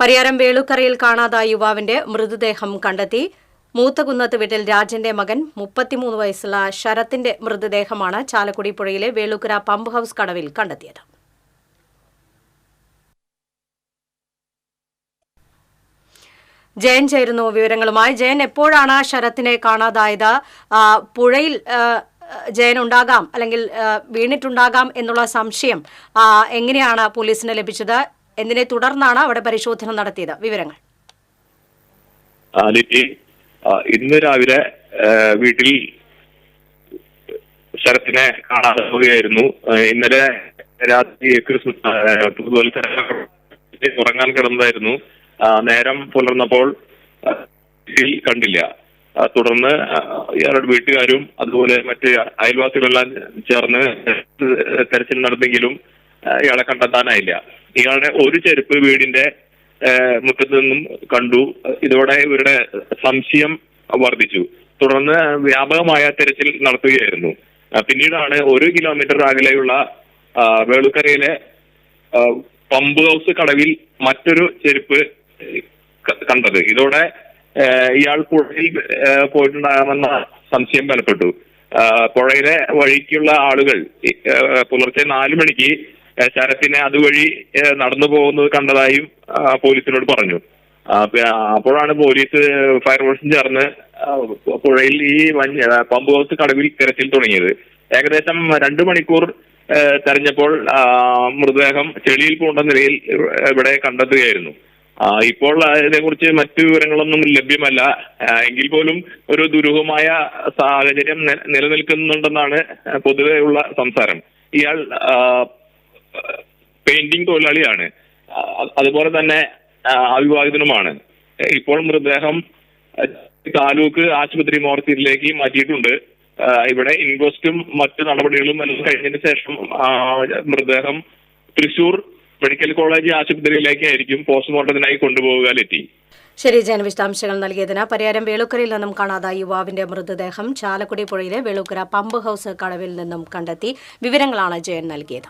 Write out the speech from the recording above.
പരിയാരം വേളുക്കരയിൽ കാണാതായ യുവാവിന്റെ മൃതദേഹം കണ്ടെത്തി. മൂത്തകുന്നത്ത് വീട്ടിൽ രാജന്റെ മകൻ മുപ്പത്തിമൂന്ന് വയസ്സുള്ള ശരത്തിന്റെ മൃതദേഹമാണ് ചാലക്കുടി പുഴയിലെ വേളുക്കര പമ്പ് ഹൌസ് കടവിൽ കണ്ടെത്തിയത്. ജയൻ ചേരുന്നു വിവരങ്ങളുമായി. ജയൻ എപ്പോഴാണ് ശരത്തിനെ കാണാതായത്? പുഴയിൽ ജയൻ ഉണ്ടാകാം അല്ലെങ്കിൽ വീണിട്ടുണ്ടാകാം എന്നുള്ള സംശയം എങ്ങനെയാണ് പോലീസിന് ലഭിച്ചത്? എന്നതിനെ തുടർന്നാണ് അവിടെ പരിശോധന നടത്തിയത്? വിവരങ്ങൾ. ഇന്ന് രാവിലെ വീട്ടിൽ ശരത്തിനെ കാണാതെ പോവുകയായിരുന്നു. ഇന്നലെ രാത്രി ക്രിസ്മസ് ഉറങ്ങാൻ കിടന്നതായിരുന്നു. നേരം പുലർന്നപ്പോൾ കണ്ടില്ല. തുടർന്ന് ഇയാളുടെ വീട്ടുകാരും അതുപോലെ മറ്റ് അയൽവാസികളെല്ലാം ചേർന്ന് തെരച്ചിൽ നടന്നെങ്കിലും ഇയാളെ കണ്ടെത്താനായില്ല. ഇയാളുടെ ഒരു ചെരുപ്പ് വീടിന്റെ മുറ്റത്ത് നിന്നും കണ്ടു. ഇതോടെ ഇവരുടെ സംശയം വർദ്ധിച്ചു. തുടർന്ന് വ്യാപകമായ തെരച്ചിൽ നടത്തുകയായിരുന്നു. പിന്നീടാണ് ഒരു കിലോമീറ്റർ അകലെയുള്ള വേളുക്കരയിലെ പമ്പ് ഹൗസ് കടവിൽ മറ്റൊരു ചെരുപ്പ് കണ്ടത്. ഇതോടെ ഇയാൾ പുഴയിൽ പോയിട്ടുണ്ടാകാമെന്ന സംശയം ബലപ്പെട്ടു. പുഴയിലെ വഴിക്കുള്ള ആളുകൾ പുലർച്ചെ നാലു മണിക്ക് ശരത്തിനെ അതുവഴി നടന്നു പോകുന്നത് കണ്ടതായും പോലീസിനോട് പറഞ്ഞു. അപ്പോഴാണ് പോലീസ് ഫയർഫോഴ്സും ചേർന്ന് പുഴയിൽ ഈ പമ്പ് ഹൗസ് കടവിൽ തിരച്ചിൽ തുടങ്ങിയത്. ഏകദേശം രണ്ടു മണിക്കൂർ തെരഞ്ഞപ്പോൾ മൃതദേഹം ചെളിയിൽ പൂണ്ട നിലയിൽ ഇവിടെ കണ്ടെത്തുകയായിരുന്നു. ഇപ്പോൾ ഇതിനെക്കുറിച്ച് മറ്റു വിവരങ്ങളൊന്നും ലഭ്യമല്ല. എങ്കിൽ പോലും ഒരു ദുരൂഹമായ സാഹചര്യം നിലനിൽക്കുന്നുണ്ടെന്നാണ് പൊതുവെയുള്ള സംസാരം. ഇയാൾ പെയിന്റിംഗ് തൊഴിലാളിയാണ്. അതുപോലെ തന്നെ അവിവാഹിതനുമാണ് ഇപ്പോൾ മൃതദേഹം താലൂക്ക് ആശുപത്രി മോർച്ചറിയിലേക്ക് മാറ്റിയിട്ടുണ്ട്. ഇവിടെ ഇൻക്വസ്റ്റും മറ്റു നടപടികളും എല്ലാം കഴിഞ്ഞതിന് ശേഷം മൃതദേഹം തൃശൂർ മെഡിക്കൽ കോളേജ് ആശുപത്രിയിലേക്കായിരിക്കും പോസ്റ്റ്മോർട്ടത്തിനായി കൊണ്ടുപോവുക ലെറ്റി ശരി ജന വിശദാംശങ്ങൾ നൽകിയതിന് പരിയാരം വേളുക്കരയിൽ നിന്നും കാണാതായ യുവാവിന്റെ മൃതദേഹം ചാലക്കുടി പുഴയിലെ വേളുക്കര പമ്പ് ഹൌസ് കടവിൽ നിന്നും കണ്ടെത്തി. വിവരങ്ങളാണ് ജയൻ നൽകിയത്.